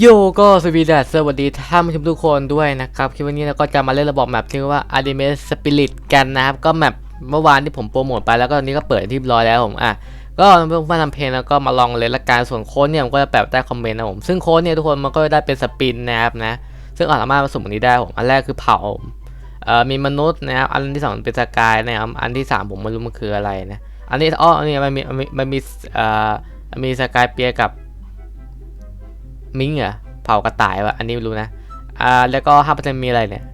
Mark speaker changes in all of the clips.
Speaker 1: โยก็สวีดัสสวัสดีท่านผู้ชมทุกคนด้วยนะครับ คลิปวันนี้เราก็จะมาเล่นระบบแมปที่เรียกว่า a d i m e Spirit กันนะครับ ก็แมปเมื่อวานที่ผมโปรโมทไปแล้วก็ตอนนี้ก็เปิดที่ร้อยแล้วผมอะ ก็เพื่อนมาทำเพลงแล้วก็มาลองเล่นละกันส่วนโค้ดเนี่ยผมก็จะแปะใต้คอมเมนต์นะผม ซึ่งโค้ดเนี่ยทุกคนมันก็ได้เป็นสปินนะครับนะ ซึ่งเราสามารถผสมอันนี้ได้ผม อันแรกคือเผาเอ่อมีมนุษย์นะครับ อันที่สองเป็นสกายนะครับ อันที่สามผมไม่รู้มันคืออะไรนะ อันนี้อ๋ออันนี้มันมีมันมีมันมีเอ่อมีสกายเปียกับ มิงเหรอเผากระต่ายวะอันนี้ไม่รู้นะอ่าแล้วก็ห้าเปอร์เซ็นต์มีอะไรเนี่ย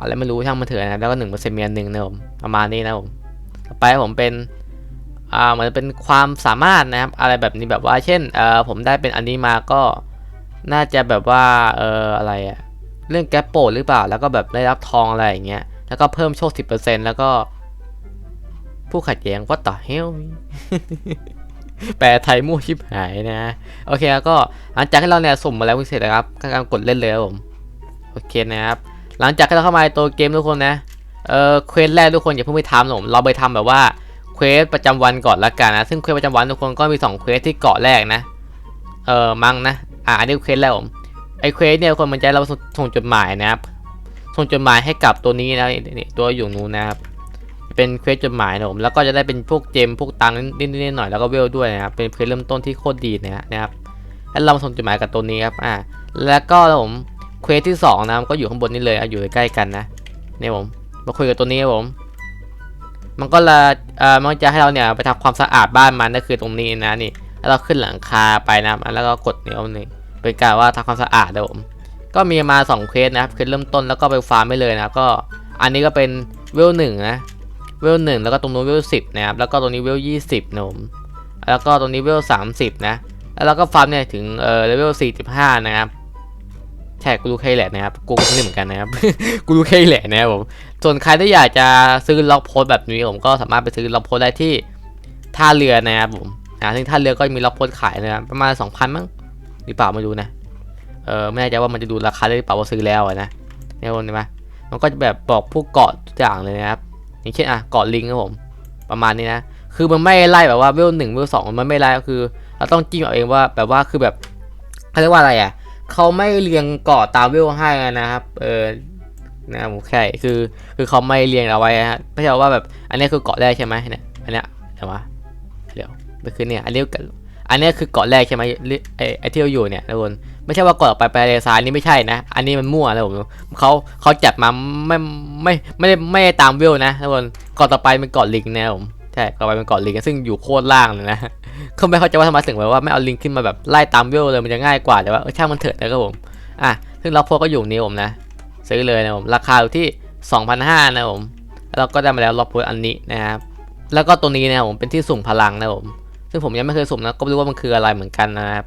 Speaker 1: อะไรไม่รู้ช่างมันเถอะนะแล้วก็หนึ่งเปอร์เซ็นต์มีอันหนึ่งนะผมประมาณนี้นะผมต่อไปผมเป็นอ่าเหมือนเป็นความสามารถนะครับ อะไรแบบนี้แบบว่า เช่นเอ่อผมได้เป็นอันนี้มาก็น่าจะแบบว่าเอ่ออะไรอะเรื่องแก๊ปโปดหรือเปล่า แล้วก็แบบได้รับทองอะไรอย่างเงี้ยแล้วก็เพิ่มโชคสิบเปอร์เซ็นต์แล้วก็ผู้ขัดแย้ง what the hell แปลไทยมั่วชิบหายนะโอเคแล้วก็หลังจากที่เราเนี่ยสุ่มมาแล้วเสร็จนะครับก็การกดเล่นเลยครับผมโอเคนะครับ หลังจากที่เราเข้ามาในตัวเกมทุกคนนะเออเควสแรกทุกคนอย่าเพิ่งไปทำหรอกเราไปทำแบบว่าเควสประจำวันก่อนละกันนะซึ่งเควสประจำวันทุกคนก็มี2เควสที่เกาะแรกนะเออมั้งนะอ่าอันนี้เควสแรกผมไอเควสเนี่ยทุกคนมันจะเราส่งจดหมายนะครับส่งจดหมายให้กับตัวนี้นะนี่ตัวอยู่นู้นนะครับ เป็นเควสจดหมายนะผมแล้วก็จะได้เป็นพวกเจมพวกตังค์นิดๆหน่อยแล้วก็เวลด้วยนะครับเป็นเควสเริ่มต้นที่โคตรดีนะครับแล้วเรามาส่งจดหมายกับตัวนี้ครับอ่าแล้วก็ผมเควสที่สองนะก็อยู่ข้างบนนี้เลยอยู่ใกล้กันนะนี่ผมมาคุยกับตัวนี้ครับผมมันก็ละเอ่อมันจะให้เราเนี่ยไปทำความสะอาดบ้านมันก็คือตรงนี้นะนี่แล้วเราขึ้นหลังคาไปนะแล้วก็กดเนี่ยนี่เป็นการว่าทำความสะอาดนะผมก็มีมาสองเควสนะครับเควสเริ่มต้นแล้วก็ไปฟาร์มไม่เลยนะก็อันนี้ก็เป็นเวลหนึ่งนะ เวลหนึ่งแล้วก็ตรงนู้นเวลสิบนะครับแล้วก็ตรงนี้เวลยี่สิบนะผมแล้วก็ตรงนี้เวลสามสิบนะแล้วเราก็ฟาร์มเนี่ยถึงเออเลเวลสี่สิบห้านะครับใช่กูรู้แค่แหละนะครับกูก็ไม่เหมือนกันนะครับกูรู้แค่แหละนะครับผมส่วนใครที่อยากจะซื้อล็อกโพสแบบนี้ผมก็สามารถไปซื้อล็อกโพสได้ที่ท่าเรือนะครับผมนะซึ่งท่าเรือก็มีล็อกโพสขายนะครับประมาณสองพันมั้งหรือเปล่าไม่รู้นะเออไม่แน่ใจว่ามันจะดูราคาได้หรือเปล่าว่าซื้อแล้วนะเนี่ยคนเห็นไหมมันก็จะแบบบอกผู้เกาะทุกอย่างเลยนะครับ อย่างเช่นอะเกาะลิงครับผม ประมาณนี้นะ คือมันไม่ไล่แบบว่าเวลหนึ่งเวลสองมันไม่ไล่ก็คือ เราต้องจิ้มเอาเองว่าแบบว่าคือแบบเขาเรียกว่าอะไรอะเขาไม่เรียงเกาะตามเวลให้นะครับเออนะผมแค่คือคือเขาไม่เรียงเอาไว้ฮะไม่ใช่ว่าแบบอันนี้คือเกาะแรกใช่ไหมเนี่ยอันเนี้ยเดี๋ยววะเดี๋ยวคือเนี่ยอันนี้อันนี้คือเกาะแรกใช่ไหมไอไอที่เราอยู่เนี่ยทุกคน ไม่ใช่ว่าเกาะไปไปเลซ้ายนี่ไม่ใช่นะ อันนี้มันมั่วนะผมเขาเขาจัดมาไม่ไม่ไม่ได้ไม่ได้ตามเวนะทุกคนเกาะต่อไปเป็นเกาะลิงนะผมใช่ต่อไปเป็นเกาะลิงซึ่งอยู่โคตรล่างเลยนะเขาไม่เข้าใจว่าทำไมถึงแบบว่าไม่เอาลิงขึ้นมาแบบไล่ตามเวเลยมันจะง่ายกว่าแต่ว่าเออช่างมันเถิดนะครับผมอะซึ่งล็อกโพก็อยู่นี้ผมนะซื้อเลยนะผมราคาอยู่ที่ 2,500นะผมแล้วก็ได้มาแล้วล็อกโพอันนี้นะครับแล้วก็ตัวนี้นะผมเป็นที่สุ่มพลังนะผมซึ่งผมยังไม่เคยสุ่มนะก็ไม่รู้ว่ามันคืออะไรเหมือนกันนะครับ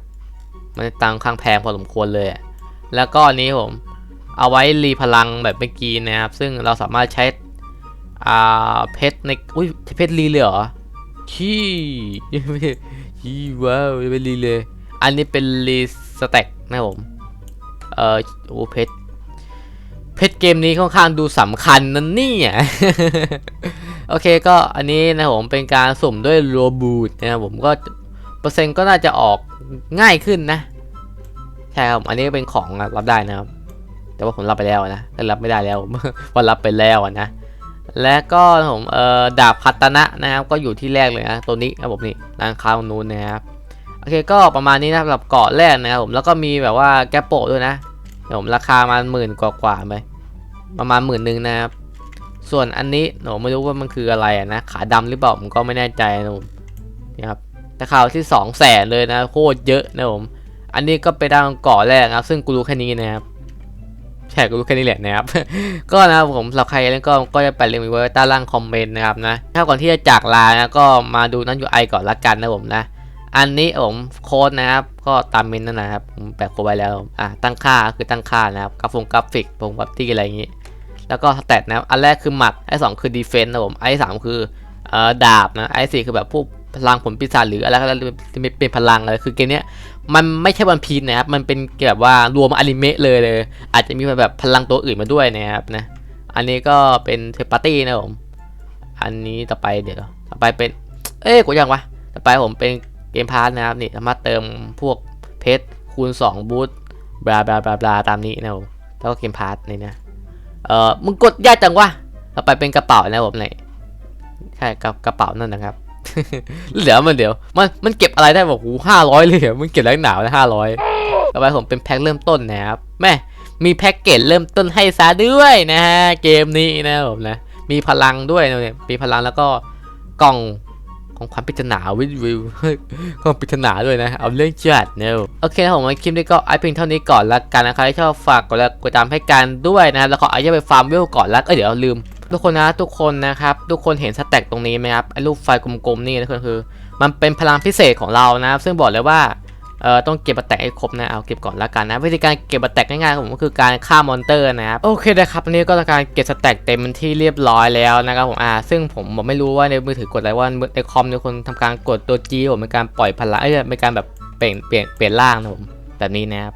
Speaker 1: มันตังค่างแพงพอสมควรเลย แล้วก็อันนี้ผมเอาไว้รีพลังแบบเมื่อกี้นะครับ ซึ่งเราสามารถใช้อ่าเพชรในอุ้ยเพชรรีเลยเหรอชี้ไม่ชี่ว้าวเป็นรีเลย อันนี้เป็นรีสแต็กนะผม เอ่อโอ้เพชรเพชรเกมนี้ค่อนข้างดูสำคัญนั่นนี่อะโอเคก็อันนี้นะผมเป็นการสุ่มด้วยโรบูทนะครับผมก็เปอร์เซ็นต์ก็น่าจะออก ง่ายขึ้นนะใช่ครับอันนี้เป็นของรับได้นะครับ แต่ว่าผมรับไปแล้วนะแต่รับไม่ได้แล้วว่ารับไปแล้วนะและก็ผมเอ่อดาบคัตนะนะครับ ก็อยู่ที่แรกเลยนะตัวนี้นะผมนี่ร้านค้าตรงนู้นนะครับโอเคก็ประมาณนี้นะสำหรับเกาะแรกนะครับผมแล้วก็มีแบบว่าแกโปะด้วยนะเดี๋ยวผมราคามาหมื่นกว่าๆไปประมาณหมื่นหนึ่งนะครับ ส่วนอันนี้ผมไม่รู้ว่ามันคืออะไรนะ ขาดำหรือเปล่าผมก็ไม่แน่ใจนะผมนี่ครับ แต่ข่าวที่2 0 0แสนเลยนะโคตรเยอะนะผม อันนี้ก็ไปดังเกาะแรกนะครับ ซึ่งกูรู้แค่นี้นะครับใช่กูรู้แค่นี้แหละนะครับ ก็นะผมสำหรับใครเล่นก็ก็จะแปะลิงก์ไว้ใต้ล่างคอมเมนต์นะครับนะ ถ้าก่อนที่จะจากลานะก็มาดูนั่นอยู่ไอก่อนละกันนะผมนะ อันนี้ผมโค้ดนะครับ ก็ตามเมนต์นั่นนะครับ ผมแปะโค้ดไว้แล้วอะตั้งค่าคือตั้งค่านะครับกราฟงกราฟิกพงกราฟิกอะไรอย่างงี้ แล้วก็สแตทนะอันแรกคือหมัดไอ้สองคือดีเฟนต์นะผมไอ้สามคือเอ่อดาบนะไอ้สี่คือแบบพวก พลังผลปีศาจหรืออะไรก็แล้วที่เป็นพลังอะไรคือเกมเนี้ยมันไม่ใช่วันพีนนะครับมันเป็นแบบว่ารวมอนิเมะเลยเลย อาจจะมีแบบพลังตัวอื่นมาด้วยนะครับนะอันนี้ก็เป็นเทปาร์ตี้นะผมอันนี้ต่อไปเดี๋ยวต่อไปเป็น เอ้ยกูยังวะต่อไปผมเป็นเกมพาร์ทนะครับนี่สามารถเติมพวกเพชรคูณ2บูทบลาบลาบลาบลาตามนี้นะผมแล้วก็เกมพาร์ทนี่นะเออมึงกดยากจังวะต่อไปเป็นกระเป๋านะผมนี่ใช่กระกระเป๋านั่นนะครับ เหลือมันเดี๋ยวมันมันเก็บอะไรได้บอกหูห้าร้อยเลยเหรอมันเก็บแรงหนาวนะห้าร้อยต่อไปผมเป็นแพ็คเริ่มต้นนะครับแม่มีแพ็กเกจเริ่มต้นให้ซะด้วยนะฮะเกมนี้นะผมนะมีพลังด้วยนะเนี่ยมีพลังแล้วก็กล่องของความปริศนาวิววิวกล่องปริศนาด้วยนะเอาเรื่องจัดเนอะโอเคผมคลิปนี้ก็ไอเพียงเท่านี้ก่อนละกันนะครับที่ชอบฝากกดไลค์กดติดตามให้กันด้วยนะครับแล้วก็อาจะไปฟาร์มเวลก่อนละเอ้ยเดี๋ยวลืม ทุกคนนะทุกคนนะครับ ทุกคนเห็นสแต็กตรงนี้ไหมครับไอ้รูปไฟกลมๆนี่นะคือคือมันเป็นพลังพิเศษของเรานะครับซึ่งบอกเลยว่าเอ่อต้องเก็บบัตแตกให้ครบนะเอาเก็บก่อนละกันนะวิธีการเก็บบัตแตกง่ายๆของผมก็คือการฆ่ามอนเตอร์นะครับโอเคนะครับวันนี้ก็การเก็บสแต็กเต็มที่เรียบร้อยแล้วนะครับผมอ่าซึ่งผมผมไม่รู้ว่าในมือถือกดอะไรว่าในคอมในคนทำการกดตัว G ผมเป็นการปล่อยพลังเอ้ยเป็นการแบบเปลี่ยนเปลี่ยนเปลี่ยนร่างนะผมแบบนี้นะครับ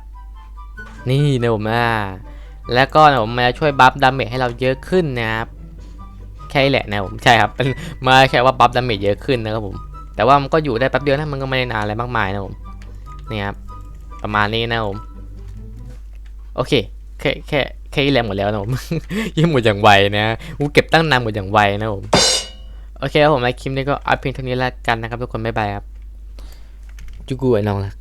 Speaker 1: นี่นะผมอ่าแล้วก็นะผมมาช่วยบัฟดาเมจให้เราเยอะขึ้นนะครับ แค่แหละนะผมใช่ครับเป็นมาแค่ว่าบัฟดาเมจเยอะขึ้นนะครับผมแต่ว่ามันก็อยู่ได้แป๊บเดียวนะมันก็ไม่ได้นานอะไรมากมายนะผมนี่ครับประมาณนี้นะผมโอเคแค่แค่แค่แหละหมดแล้วนะผมยิ่งหมดอย่างไวนะกูเก็บตั้งนานหมดอย่างไวนะผมโอเคครับผมในคลิปนี้ก็เอาเพียงเท่านี้แล้วกันนะครับทุกคนบ๊ายบายครับจุกูไอ้น้องรัก